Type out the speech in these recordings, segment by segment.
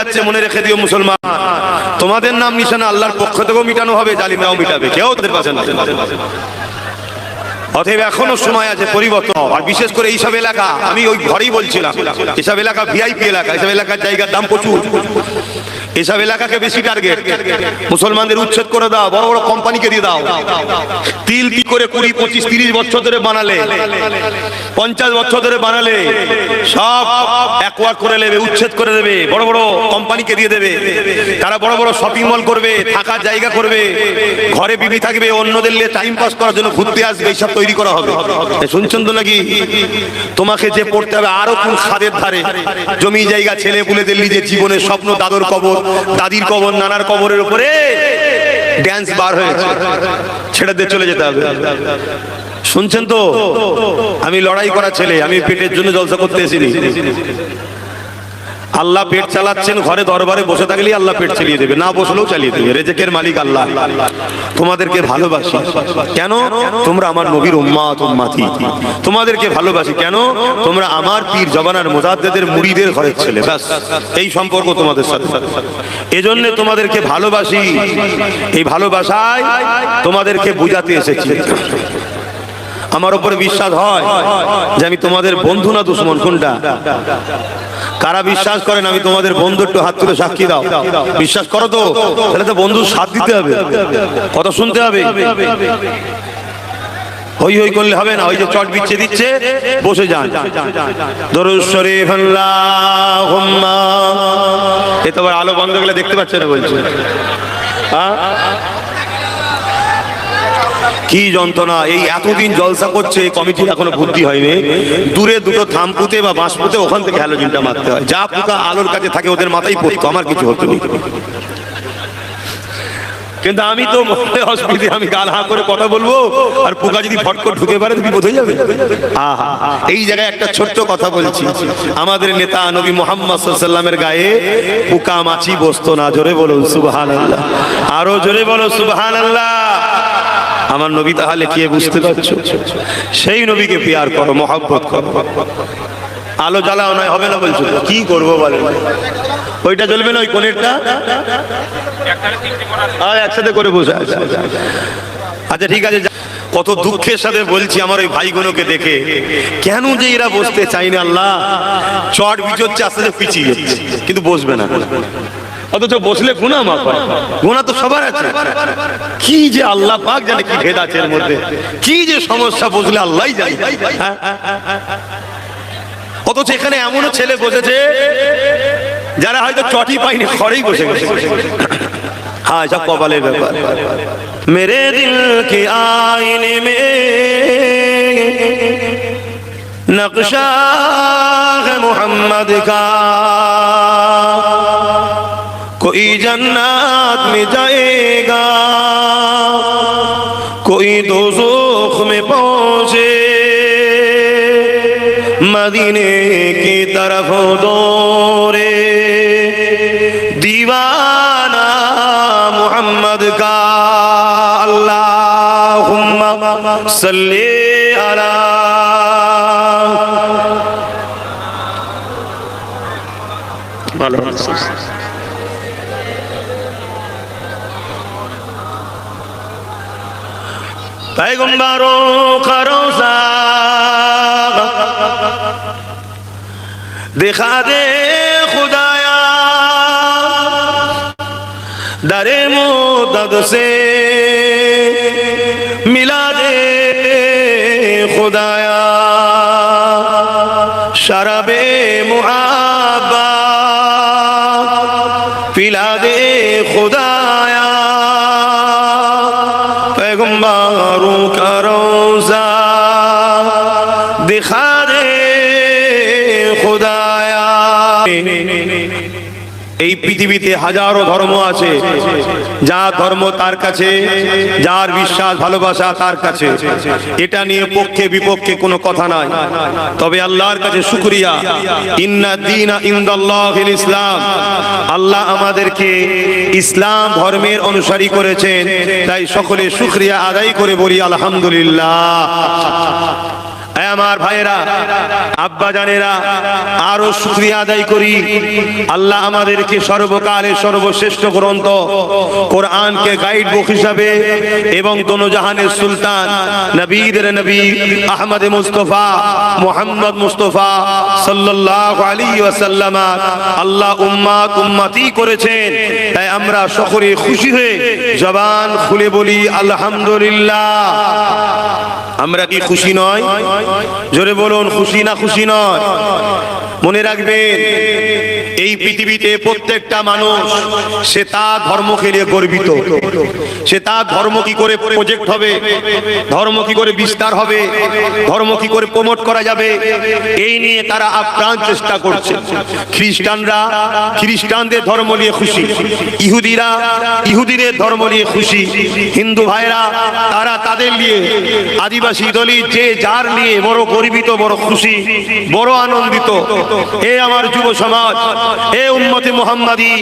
যাচ্ছে মনে রেখে দিও মুসলমান। তোমাদের নাম নিশানা আল্লাহর পক্ষ থেকেও মিটানো হবে, জালিমরাও মিটাবে, কেউ তাদের পাশে না। অতএব এখনও সময় আছে পরিবর্তন আর বিশেষ করে এইসব এলাকা, আমি ওই ঘরেই বলছিলাম, এসব এলাকা ভিআইপি এলাকা, এসব এলাকার জায়গার দাম প্রচুর। এসব এলাকাকে বেশি টার্গেট মুসলমানদের উচ্ছেদ করে দাও, বড় বড় কোম্পানিকে দিয়ে দাও। তিল কি করে কুড়ি, পঁচিশ, তিরিশ বছর ধরে বানালে, পঞ্চাশ বছর ধরে বানালে, সব একওয়ার করে নেবে, উচ্ছেদ করে দেবে, বড় বড় কোম্পানিকে দিয়ে দেবে। তারা বড় বড় শপিং মল করবে, থাকার জায়গা করবে, ঘরে বিবি থাকবে, অন্যদের নিয়ে টাইম পাস করার জন্য ঘুরতে আসবে, এইসব তৈরি করা হবে। শুনছেন তো নাকি? তোমাকে যে পড়তে হবে আরও কোন খাদের ধারে। জমি জায়গা ছেলে পুলেদের নিজের জীবনের স্বপ্ন, দাদর কবর দাদির কবর, নানার কবরের উপরে ড্যান্স বার হয়েছে। ছেড়ে দিয়ে চলে যেতে হবে। শুনছেন তো? আমি লড়াই করা ছেলে, আমি পেটের জন্য জলসা করতে এসিনি আল্লাহ পেট চালাচ্ছেন, ঘরে দরবারে বসে থাকলেই আল্লাহ পেট চালিয়ে দেবে। না বসলেও চালিয়ে দেবে। রেজেকের মালিক আল্লাহ। তোমাদেরকে ভালোবাসি। কেন? তোমরা আমার নবীর উম্মাত, উম্মাতি। তোমাদেরকে ভালোবাসি। কেন? তোমরা আমার পীর জবানার মুজাদ্দেদের মুড়িদের ঘরের ছেলে। ব্যাস। এই সম্পর্ক তোমাদের সাথে। এজন্য তোমাদেরকে ভালোবাসি। এই ভালোবাসায় তোমাদেরকে বুঝাতে এসেছি। আমার উপরে বিশ্বাস হয় যে আমি তোমাদের বন্ধু না দুশ্মন, কোনটা? কারা বিশ্বাস করেন, আমি তোমাদের বন্ধু একটু হাত তুলে সাক্ষী দাও। বিশ্বাস করো তো তাহলে তো বন্ধু সাথ দিতে হবে। কথা শুনতে হবে। হই হই করলে হবে না, ওই যে চট বিচ্ছে দিচ্ছে, বসে যান। দরুদ এ তো আবার আলো বন্ধ গেলে দেখতে পাচ্ছে না বলছে। হ্যাঁ কি যন্ত্রণা? এই এতদিন জলসা করছে, এই কমিটির এখনও বুদ্ধি হয়নি। দূরে দুটো থাম পুঁতে বা বাঁশ পুঁতে ওখান থেকে হ্যালোজিনটা মারতে হয়। যা পোকা আলোর কাছে থাকে, ওদের মাথায় পড়তো, আমার কিছু হতো কিন্তু আমি তো মনে অসুবিধে, আমি গাল হা করে কথা বলব, আর পোকা যদি ফট করে ঢুকে পারে, তো বিপদ হয়ে যাবে। এই জায়গায় একটা ছোট্ট কথা বলছি। আমাদের নেতা নবী মোহাম্মদ সাল্লামের গায়ে পোকা মাছি বসতো না। জোরে বলুন সুবহান আল্লাহ আরও জোরে বলো সুবহান আল্লাহ আমার নবী তাহলে কে বুঝতে পারছ? সেই নবীকে পেয়ার করো, মহব্বত করো। আলো জ্বালাও নয়, হবে না বলছো? কি করব বলে? ওইটা জ্বলবে না ওই কোনেরটা একসাথে করে বসে আচ্ছা ঠিক আছে কত দুঃখের সাথে বলছি আমার ওই ভাইগুলোকে দেখে। কেন যে এরা বসতে চাই না আল্লাহ? চট বিচচ্ছে আস্তে আস্তে পিছিয়ে যাচ্ছে। কিন্তু বসবে না। অথচ বসলে গুণা মা হয়। গুণা তো সবার আছে। কি যে আল্লাহ পাক জানে কি ভেদ আছে এর মধ্যে। কি যে সমস্যা বসলে আল্লাহ জানে। হ্যাঁ? অথচ এখানে এমনও ছেলে বসেছে, যারা হয়তো চটি পাইনি খড়েই বসে গেছে। হ্যাঁ সব কপালের ব্যাপার। মেরে দিল কে আইনে মে? নকশা মোহাম্মদ কা कोई जन्नत में जाएगा कोई दोजोख में पहुंचे मदीने की तरफ दौरे दीवाना मोहम्मद का अल्लाहुम्मा सल्ली अला पैगंबरों پیغمبرو خروزا دکھا دے خدایا در مدد سے ملا دے خدایا شراب محبا پلا دے خدا এই পৃথিবীতে হাজারো ধর্ম আছে, যা ধর্ম তার কাছে, যার বিশ্বাস, ভালোবাসা তার কাছে। এটা নিয়ে পক্ষে বিপক্ষে কোনো কথা নাই। তবে আল্লাহর কাছে শুকরিয়া। ইন্না দিনা ইসলাম। আল্লাহ আমাদেরকে ইসলাম ধর্মের অনুসারী করেছেন। তাই সকলে শুকরিয়া আদায় করে বলি, আলহামদুলিল্লাহ। এ আমার ভাইয়েরা আব্বা জানেরা আরও শুক্রিয়া আদায় করি। আল্লাহ আমাদেরকে সর্বকালের সর্বশ্রেষ্ঠ গ্রন্থ কোরআনকে গাইড বুক হিসাবে এবং দোনোজাহানের সুলতান নবীদের নবী আহমদ মুস্তফা, মোহাম্মদ মুস্তফা সাল্লাল্লাহু আলাইহি ওয়াসাল্লাম আল্লাহ উম্মাত উম্মতি করেছেন। তাই আমরা সকলে খুশি হয়ে জবান খুলে বলি, আলহামদুলিল্লাহ। আমরা কি খুশি নয়? জোরে বলুন, খুশি না খুশি নয়? মনে রাখবেন, এই পৃথিবীতে প্রত্যেকটা মানুষ, সে তার ধর্মকে নিয়ে গর্বিত। সে তার ধর্ম কি করে প্রজেক্ট হবে? ধর্ম কি করে বিস্তার হবে? ধর্ম কি করে প্রমোট করা যাবে? এই নিয়ে তারা আপ্রাণ চেষ্টা করছে। খ্রিস্টানরা, খ্রিস্টানদের ধর্ম নিয়ে খুশি। ইহুদিরা, ইহুদিদের ধর্ম নিয়ে খুশি। হিন্দু ভাইরা, তারা তাদের নিয়ে, আদিবাসী দলিত যে যার নিয়ে বড় গর্বিত, বড় খুশি, বড় আনন্দিত। এ আমার যুব সমাজ এ উন্মতি মোহাম্মদী,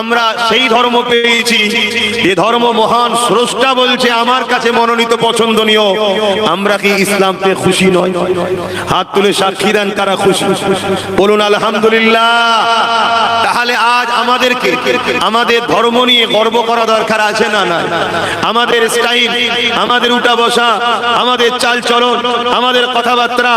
আমরা সেই ধর্ম পেয়েছি। যে ধর্ম মহান স্রষ্টা বলছে, আমার কাছে মনোনীত পছন্দনীয়। আমরা কি ইসলাম পেয়ে খুশি নয় হাত তুলে সাক্ষী দেন কারা খুশি? বলুন, আলহামদুলিল্লাহ। তাহলে আজ আমাদেরকে আমাদের ধর্ম নিয়ে গর্ব করা দরকার আছে না না আমাদের স্টাইল আমাদের উঠা বসা, আমাদের চাল চলন, আমাদের কথাবার্তা,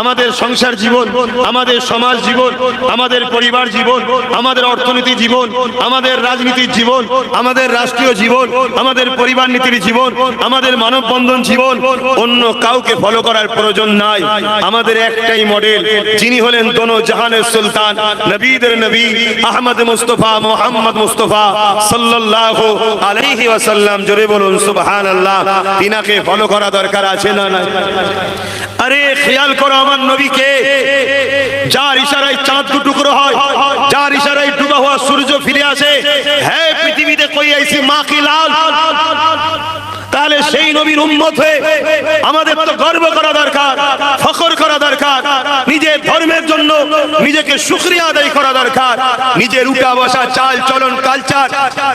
আমাদের সংসার জীবন, আমাদের সমাজ জীবন, আমাদের পরিবার জীবন, আমাদের অর্থনীতি জীবন, আমাদের রাজনীতির জীবন, আমাদের রাষ্ট্রীয় জীবন, আমাদের পরিবার নীতির জীবন, আমাদের মানববন্ধন জীবন, অন্য কাউকে ফলো করার প্রয়োজন নাই। আমাদের একটাই মডেল যিনি হলেন দোনো জাহানের সুলতান, নবীদের নবী আহমদ মুস্তফা, মোহাম্মদ মুস্তফা সাল্লাল্লাহু আলাইহি ওয়াসাল্লাম, জোরে বলুন, সুবহানাল্লাহ। তিনাকে ফলো করা দরকার আছে না না আরে, খেয়াল করো আমার নবীকে। যার ইশারায় চাঁদ দু টুকরো হয়, যার ইশারায় ডুবা হওয়া সূর্য ফিরে আসে। হ্যাঁ পৃথিবীতে কই আইসি মা কি লাল? সেই নবীর উম্মত হয়ে আমাদের তো গর্ব করা দরকার, ফখর করা দরকার, নিজের ধর্মের জন্য নিজেকে শুকরিয়া আদায় করা দরকার, নিজের উঠা বসা চাল চলন কালচার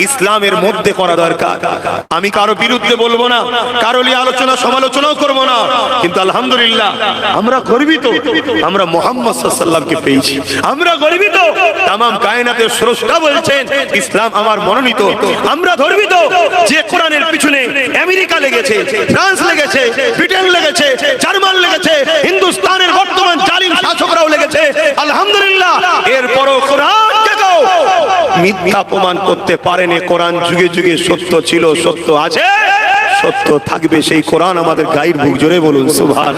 ইসলামের মধ্যে করা দরকার। আমি কারও বিরুদ্ধে বলব না, কারও নিয়ে আলোচনা সমালোচনাও করব না, কিন্তু আলহামদুলিল্লাহ আমরা গর্বিত, আমরা মোহাম্মদ সাল্লামকে পেয়েছি। আমরা গর্বিত তাম কায়নাতের স্রষ্টা বলছেন, ইসলাম আমার মনোনীত। আমরা গর্বিত যে কোরআনের পিছনে আমেরিকা লেগেছে, ফ্রান্স লেগেছে, ব্রিটেন লেগেছে, জার্মান লেগেছে, হিন্দুস্তানের বর্তমান শাসকরাও লেগেছে। আলহামদুলিল্লাহ, এরপরও মিথ্যা প্রমাণ করতে পারেনি, কোরআন যুগে যুগে সত্য ছিল, সত্য আছে, সত্য থাকবে, সেই কোরআন আমাদের গাইড বুক জোরে বলুন সুভান